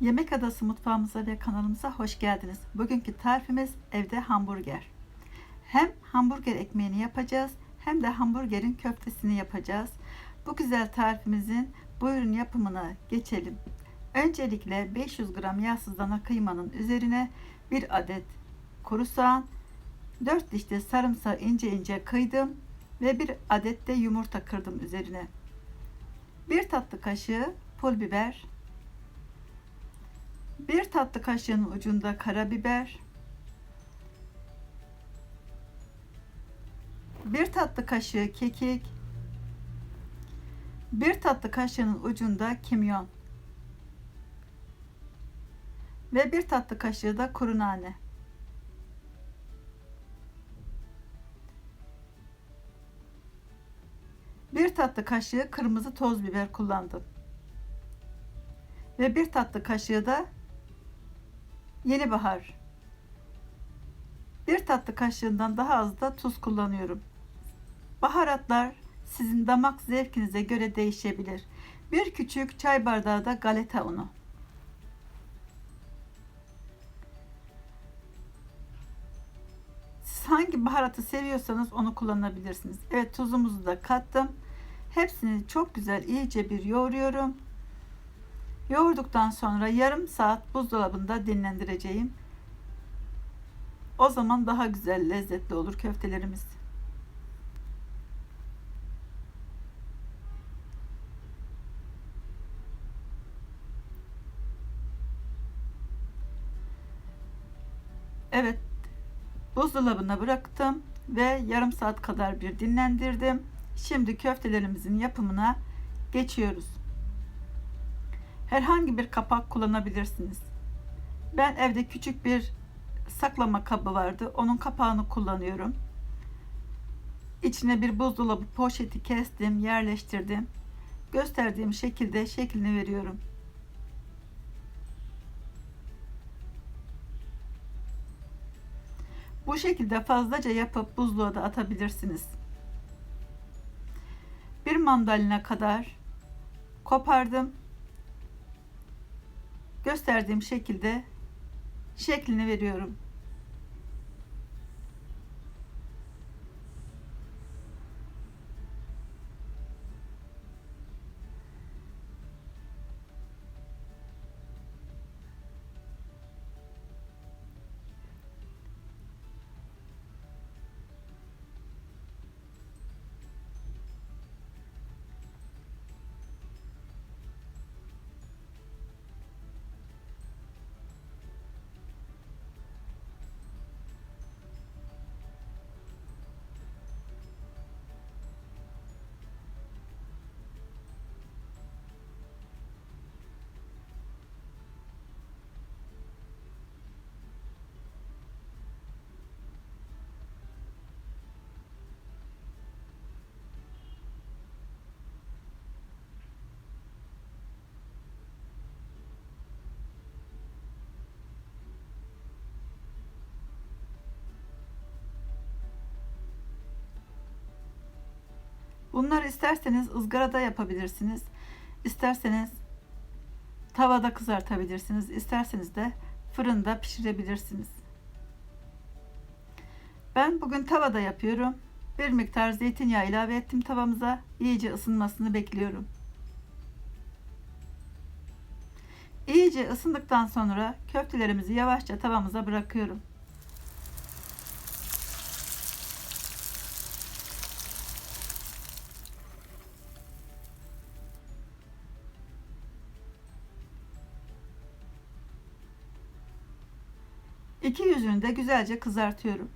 Yemek Adası mutfağımıza ve kanalımıza hoş geldiniz. Bugünkü tarifimiz evde hamburger. Hem hamburger ekmeğini yapacağız hem de hamburgerin köftesini yapacağız. Bu güzel tarifimizin buyurun yapımına geçelim. Öncelikle 500 gram yağsız dana kıymanın üzerine bir adet kuru soğan, 4 diş de sarımsağı ince ince kıydım ve bir adet de yumurta kırdım üzerine. Bir tatlı kaşığı pul biber, bir tatlı kaşığının ucunda karabiber, bir tatlı kaşığı kekik, bir tatlı kaşığının ucunda kimyon ve bir tatlı kaşığı da kuru nane. Bir tatlı kaşığı kırmızı toz biber kullandım. Ve bir tatlı kaşığı da yeni bahar. Bir tatlı kaşığından daha az da tuz kullanıyorum. Baharatlar sizin damak zevkinize göre değişebilir. Bir küçük çay bardağı da galeta unu. Siz hangi baharatı seviyorsanız onu kullanabilirsiniz. Evet tuzumuzu da kattım. Hepsini çok güzel iyice bir yoğuruyorum. Yoğurduktan sonra yarım saat buzdolabında dinlendireceğim. O zaman daha güzel lezzetli olur köftelerimiz. Evet, buzdolabına bıraktım ve yarım saat kadar bir dinlendirdim. Şimdi köftelerimizin yapımına geçiyoruz. Herhangi bir kapak kullanabilirsiniz. Ben evde küçük bir saklama kabı vardı. Onun kapağını kullanıyorum. İçine bir buzdolabı poşeti kestim, yerleştirdim. Gösterdiğim şekilde şeklini veriyorum. Bu şekilde fazlaca yapıp buzluğa da atabilirsiniz. Bir mandalina kadar kopardım. Gösterdiğim şekilde şeklini veriyorum. Bunları isterseniz ızgarada yapabilirsiniz. İsterseniz tavada kızartabilirsiniz. İsterseniz de fırında pişirebilirsiniz. Ben bugün tavada yapıyorum. Bir miktar zeytinyağı ilave ettim tavamıza. İyice ısınmasını bekliyorum. İyice ısındıktan sonra köftelerimizi yavaşça tavamıza bırakıyorum. Yüzünü de güzelce kızartıyorum.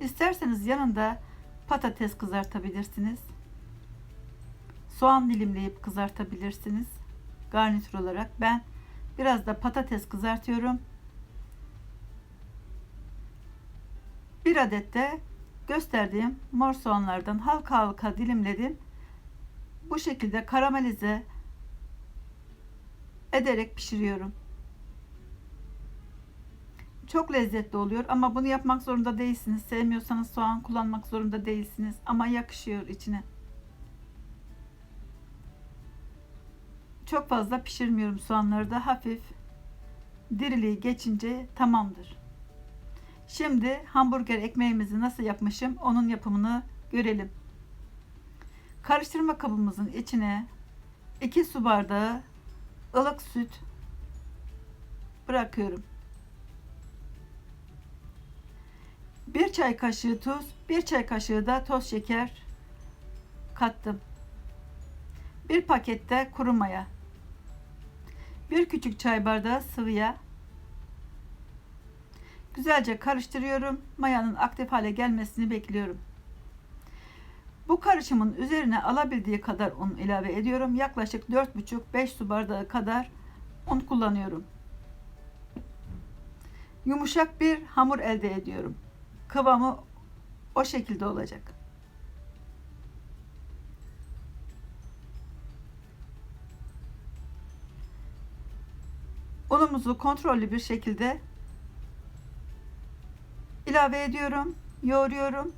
İsterseniz yanında patates kızartabilirsiniz. soğan dilimleyip kızartabilirsiniz. Garnitür olarak ben biraz da patates kızartıyorum. Bir adet de gösterdiğim mor soğanlardan halka halka dilimledim. Bu şekilde karamelize ederek pişiriyorum. Çok lezzetli oluyor ama bunu yapmak zorunda değilsiniz. Sevmiyorsanız soğan kullanmak zorunda değilsiniz ama yakışıyor içine. Çok fazla pişirmiyorum soğanları da hafif diriliği geçince tamamdır. Şimdi hamburger ekmeğimizi nasıl yapmışım onun yapımını görelim. Karıştırma kabımızın içine 2 su bardağı ılık süt bırakıyorum. 1 çay kaşığı tuz, 1 çay kaşığı da toz şeker kattım. 1 pakette kuru maya. 1 küçük çay bardağı sıvı yağ. Güzelce karıştırıyorum. Mayanın aktif hale gelmesini bekliyorum. Bu karışımın üzerine alabildiği kadar un ilave ediyorum. Yaklaşık 4,5-5 su bardağı kadar un kullanıyorum. Yumuşak bir hamur elde ediyorum. Kıvamı o şekilde olacak. Unumuzu kontrollü bir şekilde ilave ediyorum, yoğuruyorum.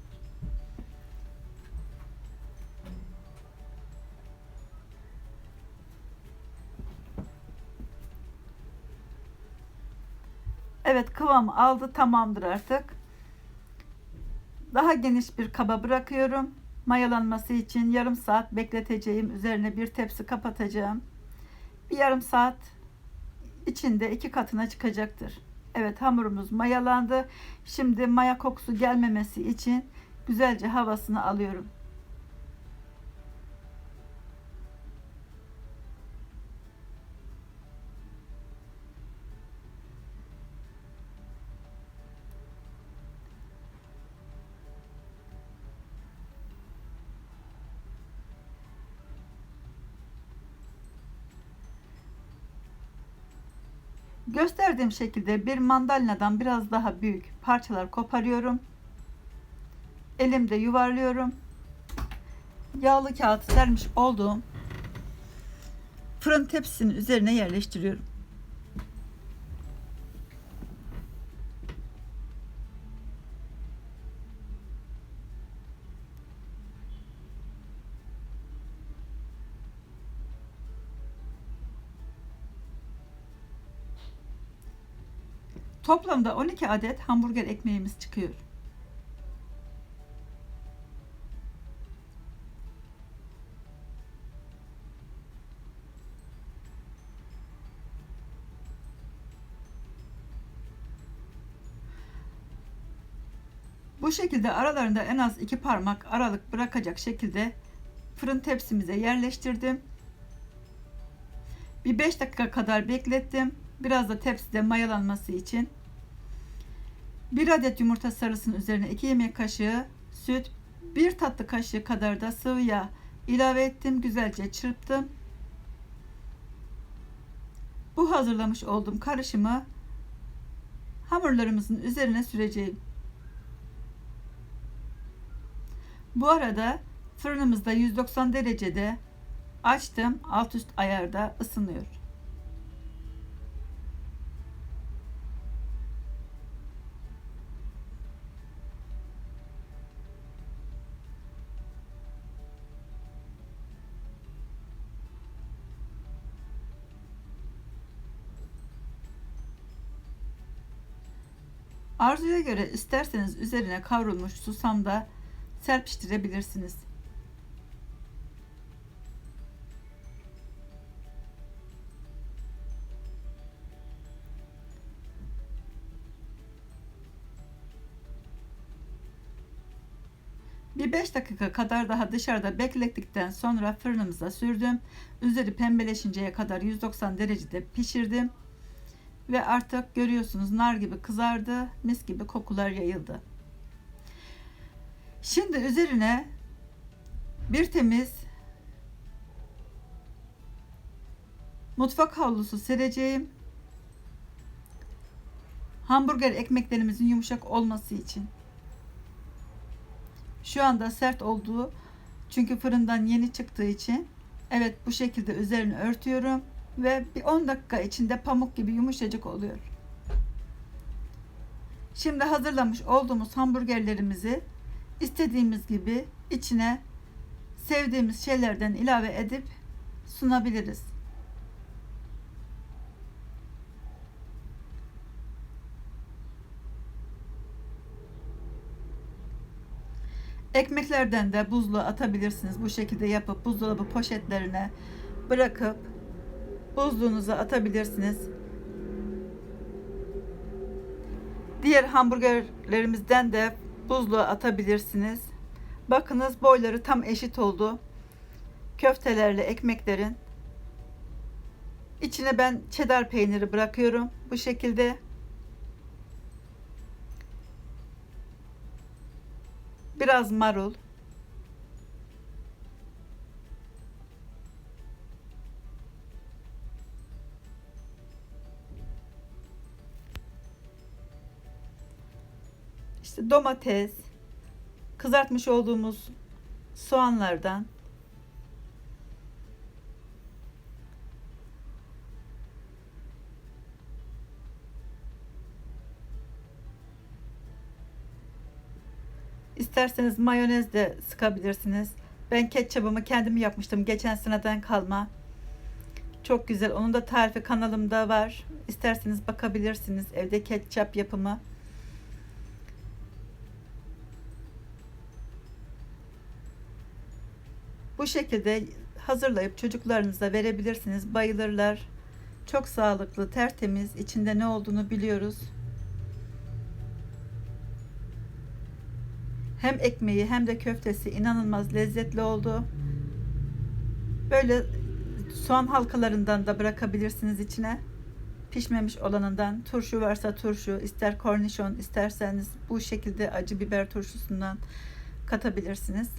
Evet kıvam aldı tamamdır artık. Daha geniş bir kaba bırakıyorum. Mayalanması için yarım saat bekleteceğim. Üzerine bir tepsi kapatacağım. Bir yarım saat içinde iki katına çıkacaktır. Evet hamurumuz mayalandı. Şimdi maya kokusu gelmemesi için güzelce havasını alıyorum. Gösterdiğim şekilde bir mandalinadan biraz daha büyük parçalar koparıyorum. Elimde yuvarlıyorum. Yağlı kağıt sermiş olduğum fırın tepsisinin üzerine yerleştiriyorum. Toplamda 12 adet hamburger ekmeğimiz çıkıyor. Bu şekilde aralarında en az iki parmak aralık bırakacak şekilde fırın tepsimize yerleştirdim. Bir 5 dakika kadar beklettim. Biraz da tepside mayalanması için. 1 adet yumurta sarısının üzerine 2 yemek kaşığı süt, 1 tatlı kaşığı kadar da sıvı yağ ilave ettim. Güzelce çırptım. Bu hazırlamış olduğum karışımı hamurlarımızın üzerine süreceğim. Bu arada fırınımızda 190 derecede açtım. Alt üst ayarda ısınıyor. Arzuya göre isterseniz üzerine kavrulmuş susam da serpiştirebilirsiniz. Bir 5 dakika kadar daha dışarıda beklettikten sonra fırınımıza sürdüm. Üzeri pembeleşinceye kadar 190 derecede pişirdim. Ve artık görüyorsunuz nar gibi kızardı. Mis gibi kokular yayıldı. Şimdi üzerine bir temiz Mutfak havlusu sereceğim. Hamburger ekmeklerimizin yumuşak olması için. Şu anda sert olduğu çünkü fırından yeni çıktığı için evet bu şekilde üzerini örtüyorum ve bir 10 dakika içinde pamuk gibi yumuşacık oluyor. Şimdi hazırlamış olduğumuz hamburgerlerimizi istediğimiz gibi içine sevdiğimiz şeylerden ilave edip sunabiliriz. Ekmeklerden de buzluğa atabilirsiniz. Bu şekilde yapıp buzdolabı poşetlerine bırakıp buzluğunuza atabilirsiniz. Diğer hamburgerlerimizden de buzluğa atabilirsiniz. Bakınız boyları tam eşit oldu. Köftelerle ekmeklerin içine ben cheddar peyniri bırakıyorum. Bu şekilde biraz marul işte domates kızartmış olduğumuz soğanlardan İsterseniz mayonez de sıkabilirsiniz. Ben ketçabımı kendim yapmıştım. Geçen seneden kalma. Çok güzel. Onun da tarifi kanalımda var. İsterseniz bakabilirsiniz. Evde ketçap yapımı. Bu şekilde hazırlayıp çocuklarınıza verebilirsiniz. Bayılırlar. Çok sağlıklı, tertemiz. İçinde ne olduğunu biliyoruz. Hem ekmeği hem de köftesi inanılmaz lezzetli oldu. Böyle soğan halkalarından da bırakabilirsiniz içine. Pişmemiş olanından turşu varsa turşu, ister kornişon isterseniz bu şekilde acı biber turşusundan katabilirsiniz.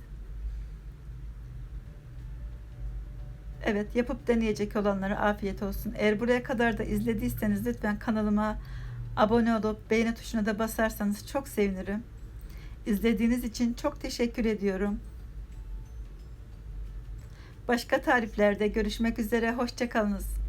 Evet yapıp deneyecek olanlara afiyet olsun. Eğer buraya kadar da izlediyseniz lütfen kanalıma abone olup beğeni tuşuna da basarsanız çok sevinirim. İzlediğiniz için çok teşekkür ediyorum. Başka tariflerde görüşmek üzere. Hoşçakalınız.